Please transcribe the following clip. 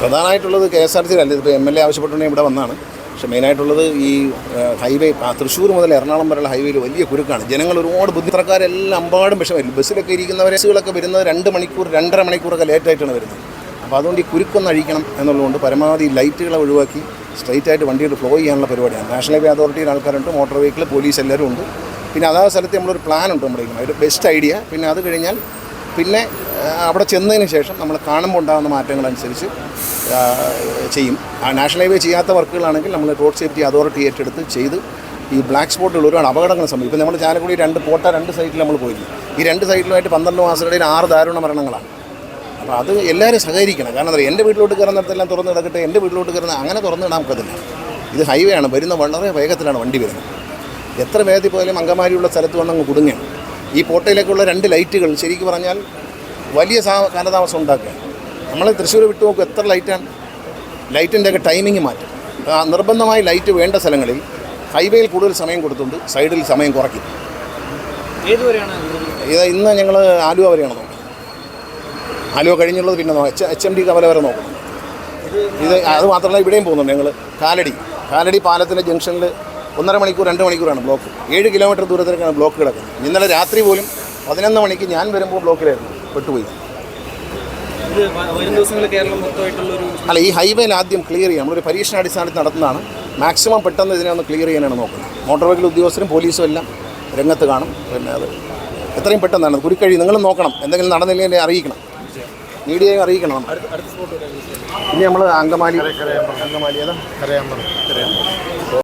പ്രധാനമായിട്ടുള്ളത് K S R C അല്ല ഇപ്പോൾ എം എൽ എ ആവശ്യപ്പെട്ടുണ്ടെങ്കിൽ ഇവിടെ വന്നാണ്. പക്ഷേ മെയിനായിട്ടുള്ളത് ഈ ഹൈവേ തൃശ്ശൂർ മുതൽ എറണാകുളം വരെയുള്ള ഹൈവേയിൽ വലിയ കുരുക്കാണ്. ജനങ്ങൾ ഒരുപാട് ബുദ്ധിമുട്ടക്കാരെല്ലാം അമ്പാടും വിഷമമില്ല ബസ്സിലൊക്കെ ഇരിക്കുന്നവരെ ബസ്സുകളൊക്കെ വരുന്നത് രണ്ട് മണിക്കൂർ രണ്ടര മണിക്കൂറൊക്കെ ലേറ്റായിട്ടാണ് വരുന്നത്. അപ്പോൾ അതുകൊണ്ട് ഈ കുരുക്കൊന്ന് അഴിക്കണം എന്നുള്ളതുകൊണ്ട് പരമാവധി ലൈറ്റുകളെ ഒഴിവാക്കി സ്ട്രൈറ്റ് ആയിട്ട് വണ്ടികൾ ഫ്ലോ ചെയ്യാനുള്ള പരിപാടിയാണ്. നാഷണൽ ഹൈവേ അതോറിറ്റിയുടെ ആൾക്കാരുണ്ട് മോട്ടോർ വെഹിക്കിൾ പോലീസ് എല്ലാവരും ഉണ്ട്. പിന്നെ അതാ സ്ഥലത്ത് നമ്മളൊരു പ്ലാൻ ഉണ്ട് നമ്മുടെ ഒരു ബെസ്റ്റ് ഐഡിയ പിന്നെ അത് കഴിഞ്ഞാൽ പിന്നെ അവിടെ ചെന്നതിന് ശേഷം നമ്മൾ കാണുമ്പോൾ ഉണ്ടാകുന്ന മാറ്റങ്ങളനുസരിച്ച് ചെയ്യും. ആ നാഷണൽ ഹൈവേ ചെയ്യാത്ത വർക്കുകളാണെങ്കിൽ നമ്മൾ റോഡ് സേഫ്റ്റി അതോറിറ്റി ഏറ്റെടുത്ത് ചെയ്ത് ഈ ബ്ലാക്ക് സ്പോട്ടുകൾ ഒരുപാട് അപകടങ്ങൾ സംഭവിക്കും. ഇപ്പോൾ നമ്മൾ ചാലക്കുടി രണ്ട് പോട്ട രണ്ട് സൈറ്റിൽ നമ്മൾ പോയി. ഈ രണ്ട് സൈറ്റിലുമായിട്ട് പന്ത്രണ്ട് മാസത്തിനിടയിൽ ആറ് ദാരുണ മരണങ്ങളാണ്. അപ്പോൾ അത് എല്ലാവരും സഹകരിക്കണം. കാരണം എന്താ എന്റെ വീട്ടിലോട്ട് കയറുന്നിടത്തെല്ലാം തുറന്ന് കിടക്കട്ടെ എന്റെ വീട്ടിലോട്ട് കയറുന്ന അങ്ങനെ തുറന്ന് ഇടാൻ പറ്റത്തില്ല ഇത് ഹൈവേ ആണ് വരുന്ന വളരെ വേഗത്തിലാണ് വണ്ടി വരുന്നത്. എത്ര വേഗത്തിൽ പോയാലും അങ്കമാരിയുള്ള സ്ഥലത്ത് വന്നങ്ങ് കുടുങ്ങുകയാണ് ഈ പോട്ടയിലേക്കുള്ള രണ്ട് ലൈറ്റുകൾ ശരിക്കും പറഞ്ഞാൽ വലിയ സാ കാലതാമസം ഉണ്ടാക്കുക. നമ്മൾ തൃശ്ശൂർ വിട്ടു നോക്കും എത്ര ലൈറ്റാണ് ലൈറ്റിന്റെ ഒക്കെ ടൈമിങ് മാറ്റും. നിർബന്ധമായി ലൈറ്റ് വേണ്ട സ്ഥലങ്ങളിൽ ഹൈവേയിൽ കൂടുതൽ സമയം കൊടുത്തുകൊണ്ട് സൈഡിൽ സമയം കുറയ്ക്കും. ഏതുവരെയാണ്? ഇത് ഇന്ന് ഞങ്ങൾ ആലുവ വരെയാണ് നോക്കുന്നത്. ആലുവ കഴിഞ്ഞുള്ളത് പിന്നെ എച്ച് എച്ച് എം ഡി കവല വരെ നോക്കണം ഇത് അത് മാത്രമല്ല ഇവിടെയും പോകുന്നുണ്ട് ഞങ്ങൾ കാലടി. കാലടി പാലത്തിന്റെ ജംഗ്ഷനിൽ ഒന്നര മണിക്കൂർ രണ്ട് മണിക്കൂറാണ് ബ്ലോക്ക്. ഏഴ് കിലോമീറ്റർ ദൂരത്തിലേക്കാണ് ബ്ലോക്ക് കിടക്കുന്നത് ഇന്നലെ രാത്രി പോലും പതിനൊന്ന് മണിക്ക് ഞാൻ വരുമ്പോൾ ബ്ലോക്കിലായിരുന്നു. പെട്ടുപോയി. അല്ല ഈ ഹൈവേയിൽ ആദ്യം ക്ലിയർ ചെയ്യാം. നമ്മളൊരു പരീക്ഷണാടിസ്ഥാനത്തിൽ നടത്തുന്നതാണ്. മാക്സിമം പെട്ടെന്ന് ഇതിനെ ഒന്ന് ക്ലിയർ ചെയ്യാനാണ് നോക്കുന്നത്. മോട്ടോർ വെഹിക്കിൾ ഉദ്യോഗസ്ഥരും പോലീസും എല്ലാം രംഗത്ത് കാണും. പിന്നെ അത് എത്രയും പെട്ടെന്നാണ്. കുരുക്കഴി നിങ്ങളും നോക്കണം. എന്തെങ്കിലും നടന്നില്ലെങ്കിൽ അറിയിക്കണം. മീഡിയയും അറിയിക്കണം. നമ്മൾ. ഇനി നമ്മൾ അങ്കമാലി അങ്കമാലി ഏതാ?